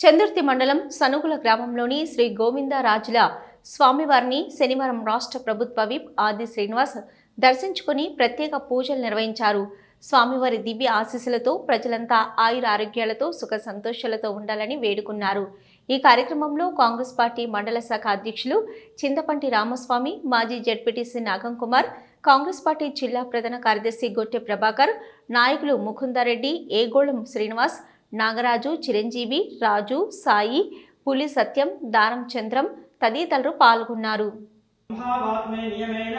చందుర్తి మండలం సనుగుల గ్రామంలోని శ్రీ గోవిందరాజుల స్వామివారిని శనివారం రాష్ట్ర ప్రభుత్వ విప్ ఆది శ్రీనివాస్ దర్శించుకుని ప్రత్యేక పూజలు నిర్వహించారు. స్వామివారి దివ్య ఆశీస్సులతో ప్రజలంతా ఆయుర ఆరోగ్యాలతో సుఖ సంతోషాలతో ఉండాలని వేడుకున్నారు. ఈ కార్యక్రమంలో కాంగ్రెస్ పార్టీ మండల శాఖ అధ్యక్షులు చింతపంటి రామస్వామి మాజీ జడ్పీటీసీ నాగం కుమార్ కాంగ్రెస్ పార్టీ జిల్లా ప్రధాన కార్యదర్శి గొట్టె ప్రభాకర్ నాయకులు ముకుందారెడ్డి ఏగోళం శ్రీనివాస్ నాగరాజు చిరంజీవి రాజు సాయి పులి సత్యం దారం చంద్రం తదితరులు పాల్గొన్నారు. సంభావాత్మే నియమేన